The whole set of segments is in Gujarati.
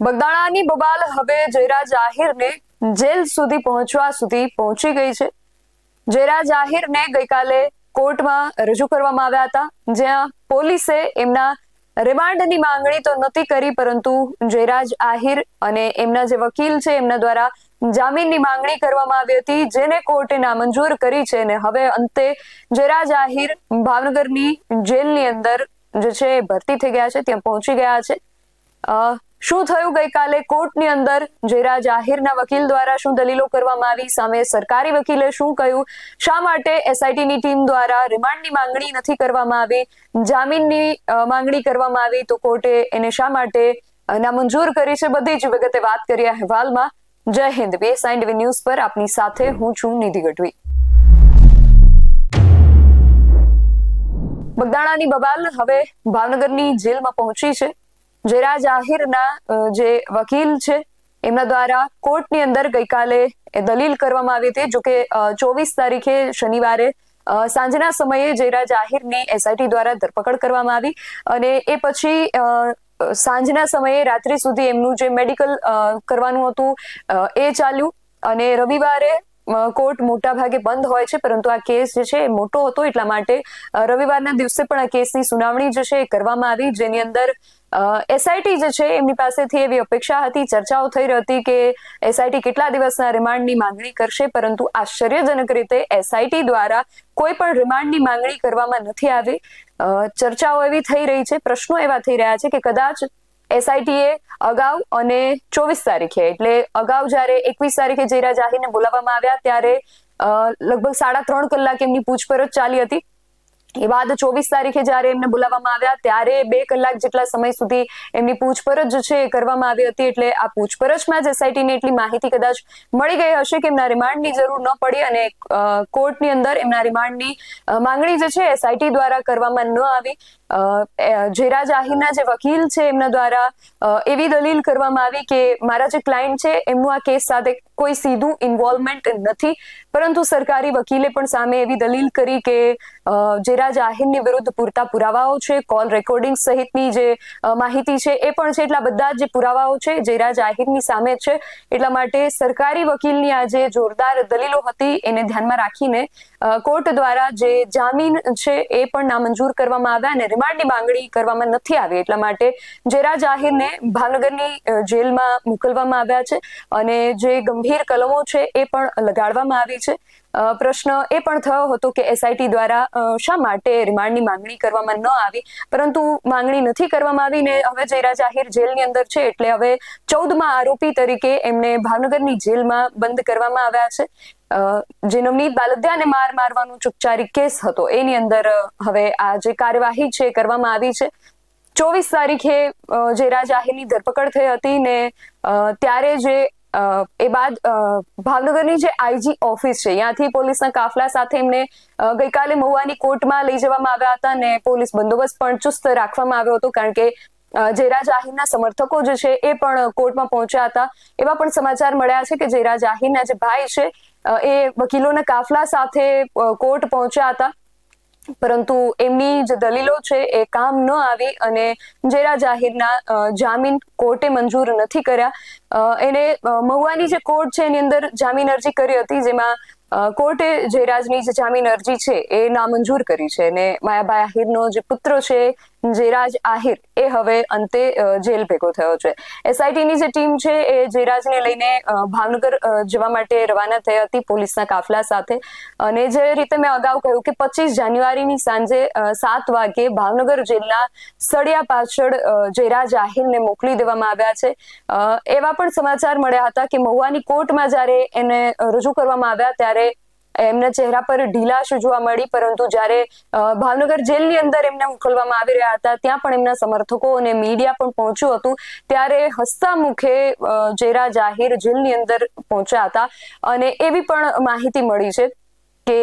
બગદાણાની બબાલ હવે જયરાજ આહિરને જેલ સુધી પહોંચવા સુધી પહોંચી ગઈ છે. જયરાજ આહિરને ગઈકાલે કોર્ટમાં રજૂ કરવામાં આવ્યા હતા, જ્યાં પોલીસે એમના રિમાન્ડની માંગણી તો નથી કરી, પરંતુ જયરાજ આહિર અને એમના જે વકીલ છે, એમના દ્વારા જામીનની માંગણી કરવામાં આવી હતી, જેને કોર્ટે નામંજૂર કરી છે અને હવે અંતે જયરાજ આહિર ભાવનગરની જેલની અંદર જે છે ભરતી થઈ ગયા છે, ત્યાં પહોંચી ગયા છે. શું થયું ગઈકાલે કોર્ટની અંદર? જયરાજ આહિરના વકીલ દ્વારા શું દલીલો કરવામાં આવી? સામે સરકારી વકીલે શું કહ્યું? શા માટે એસઆઈટીની ટીમ દ્વારા રિમાન્ડની માંગણી નથી કરવામાં આવી? જામીનની માંગણી કરવામાં આવી તો કોર્ટે એને શા માટે નામંજૂર કરી છે? બધી જ વિગતે વાત કરી અહેવાલમાં. જય હિન્દ. બે સાઇન્ડ ટીવી ન્યૂઝ પર આપની સાથે હું છું નિધિ ગઢવી. બગદાણાની બબાલ હવે ભાવનગરની જેલમાં પહોંચી છે. જયરાજ આહિરના જે વકીલ છે, એમના દ્વારા કોર્ટની અંદર ગઈકાલે દલીલ કરવામાં આવી હતી. જોકે ચોવીસ તારીખે શનિવારે સાંજના સમયે જયરાજ આહિરની એસઆઈટી દ્વારા ધરપકડ કરવામાં આવી અને એ પછી સાંજના સમયે રાત્રિ સુધી એમનું જે મેડિકલ કરવાનું હતું એ ચાલ્યું અને રવિવારે કોર્ટ મોટા ભાગે બંધ હોય છે, પરંતુ આ કેસ જે છે એ મોટો હતો, એટલા માટે રવિવારના દિવસે પણ આ કેસની સુનાવણી જે છે એ કરવામાં આવી, જેની અંદર એસઆઈટી જે છે, એમની પાસેથી એવી અપેક્ષા હતી, ચર્ચાઓ થઈ રહી હતી કે એસઆઈટી કેટલા દિવસના રિમાન્ડની માંગણી કરશે, પરંતુ આશ્ચર્યજનક રીતે એસઆઈટી દ્વારા કોઈ પણ રિમાન્ડની માંગણી કરવામાં નથી આવી. ચર્ચાઓ એવી થઈ રહી છે, પ્રશ્નો એવા થઈ રહ્યા છે કે કદાચ એસઆઈટીએ અગાઉ અને ચોવીસ તારીખે, એટલે અગાઉ જ્યારે એકવીસ તારીખે જયરા જાહીરને બોલાવવામાં આવ્યા, ત્યારે લગભગ સાડા ત્રણ કલાક એમની પૂછપરછ ચાલી હતી. એ બાદ ચોવીસ તારીખે જ્યારે એમને બોલાવવામાં આવ્યા ત્યારે બે કલાક જેટલા સમય સુધી એમની પૂછપરછ જે છે એ કરવામાં આવી હતી. એટલે આ પૂછપરછમાં જ એસઆઈટીને એટલી માહિતી કદાચ મળી ગઈ હશે કે એમના રિમાન્ડની જરૂર ન પડી અને કોર્ટની અંદર એમના રિમાન્ડની માંગણી જે છે એસઆઈટી દ્વારા કરવામાં ન આવી. જયરાજ આહિરના જે વકીલ છે એમના દ્વારા એવી દલીલ કરવામાં આવી કે મારા જે ક્લાયન્ટ છે એમનું આ કેસ સાથે કોઈ સીધું ઇન્વોલ્વમેન્ટ નથી. પરંતુ સરકારી વકીલે પણ સામે એવી દલીલ કરી કે અ, જયરાજ આહિરની વિરુદ્ધ પૂરતા પુરાવાઓ છે, કોલ રેકોર્ડિંગ સહિતની જે માહિતી છે એ પણ છે, એટલા બધા જે પુરાવાઓ છે જયરાજ આહિરની સામે છે. એટલા માટે સરકારી વકીલની આ જે જોરદાર દલીલો હતી, એને ધ્યાનમાં રાખીને કોર્ટ દ્વારા જે જામીન છે એ પણ નામંજૂર કરવામાં આવ્યા અને રિમાન્ડની માંગણી કરવામાં નથી આવી. એટલા માટે જયરાજ આહિરને ભાવનગરની જેલમાં મોકલવામાં આવ્યા છે અને જે ગંભીર કલમો છે એ પણ લગાડવામાં આવી છે. પ્રશ્ન એ પણ થયો હતો કે એસઆઈટી દ્વારા શા માટે રિમાન્ડની માંગણી કરવામાં ન આવી? પરંતુ માંગણી નથી કરવામાં આવી ને હવે જયરા આહિર જેલની અંદર છે એટલે હવે ચૌદમાં આરોપી તરીકે એમને ભાવનગરની જેલમાં બંધ કરવામાં આવ્યા છે. જે નવનીત બાલદિયાને માર મારવાનો ચુપચારી કેસ હતો. એની અંદર હવે આ જે કાર્યવાહી છે કરવામાં આવી છે. ચોવીસ તારીખે જયરા જાહેરની ધરપકડ થઈ હતી ને ત્યારે જે એ બાદ ભાવનગરની જે આઈજી ઓફિસ છે ત્યાંથી પોલીસના કાફલા સાથે એમને ગઈકાલે મહુવાની કોર્ટમાં લઈ જવામાં આવ્યા હતા અને પોલીસ બંદોબસ્ત પણ ચુસ્ત રાખવામાં આવ્યો હતો કારણ કે અ, જયરાજ આહિરના સમર્થકો જે છે એ પણ કોર્ટમાં પહોંચ્યા હતા. એવા પણ સમાચાર મળ્યા છે કે જયરાજ આહિરના જે ભાઈ છે એ વકીલોના કાફલા સાથે કોર્ટ પહોંચ્યા હતા. પરંતુ એમની જે દલીલો છે, એ કામ ન આવી અને જેરા જાહેરના જામીન કોર્ટે મંજૂર નથી કર્યા. એને મહુવાની જે કોર્ટ છે, એની અંદર જામીન અરજી કરી હતી, જેમાં કોર્ટે જયરાજની જે જામીન અરજી છે, એ નામંજૂર કરી છે. અને માયાભાઈ આહિરનો જે પુત્ર છે જયરાજ આહિર એ હવે અંતે જેલ ભેગો થયો છે. એસઆઈટીની જે ટીમ છે એ જેરાજને લઈને ભાવનગર જવા માટે રવાના થઈ હતી પોલીસના કાફલા સાથે. અને જે રીતે મેં અગાઉ કહ્યું કે પચીસ જાન્યુઆરીની સાંજે સાત વાગે ભાવનગર જેલના સળિયા પાછળ અ, જયરાજ આહિરને મોકલી દેવામાં આવ્યા છે. એવા પણ સમાચાર મળ્યા હતા કે મહુવાની કોર્ટમાં જ્યારે એને રજૂ કરવામાં આવ્યા ત્યારે એમના ચહેરા પર ઢીલાશ જોવા મળી પરંતુ જ્યારે ભાવનગર જેલની અંદર એમને મોકલવામાં આવી રહ્યા હતા ત્યાં પણ એમના સમર્થકો અને મીડિયા પણ પહોંચ્યું હતું. ત્યારે હસતા મુખે અ, જયરાજ આહિર જેલની અંદર પહોંચ્યા હતા અને એવી પણ માહિતી મળી છે કે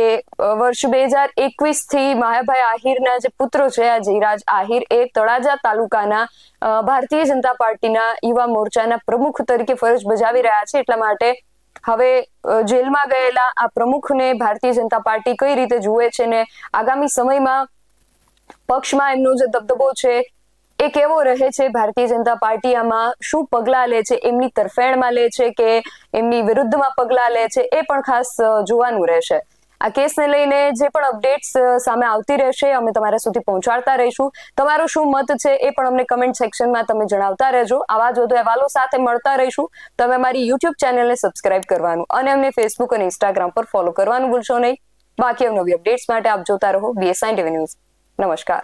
વર્ષ બે હજાર એકવીસથી માયાભાઈ આહિરના જે પુત્રો છે આ જયરાજ આહિર એ તળાજા તાલુકાના ભારતીય જનતા પાર્ટીના યુવા મોરચાના પ્રમુખ તરીકે ફરજ બજાવી રહ્યા છે. એટલા માટે હવે જેલમાં ગયેલા આ પ્રમુખને ભારતીય જનતા પાર્ટી કઈ રીતે જુએ છે ને આગામી સમયમાં પક્ષમાં એમનો જે દબદબો છે એ કેવો રહે છે? ભારતીય જનતા પાર્ટી આમાં શું પગલાં લે છે? એમની તરફેણમાં લે છે કે એમની વિરુદ્ધમાં પગલાં લે છે? એ પણ ખાસ જોવાનું રહેશે. આ કેસને લઈને જે પણ અપડેટ્સ સામે આવતી રહેશે, અમે તમારા સુધી પહોંચાડતા રહીશું. તમારો શું મત છે એ પણ અમને કમેન્ટ સેક્શનમાં તમે જણાવતા રહેજો. આવા જ વધુ અહેવાલો સાથે મળતા રહીશું. તમે અમારી યુટ્યુબ ચેનલને સબસ્ક્રાઇબ કરવાનું અને અમને ફેસબુક અને ઇન્સ્ટાગ્રામ પર ફોલો કરવાનું ભૂલશો નહીં. બાકી નવી અપડેટ્સ માટે આપ જોતા રહો બીએસઆઈ ટીવી ન્યૂઝ નમસ્કાર.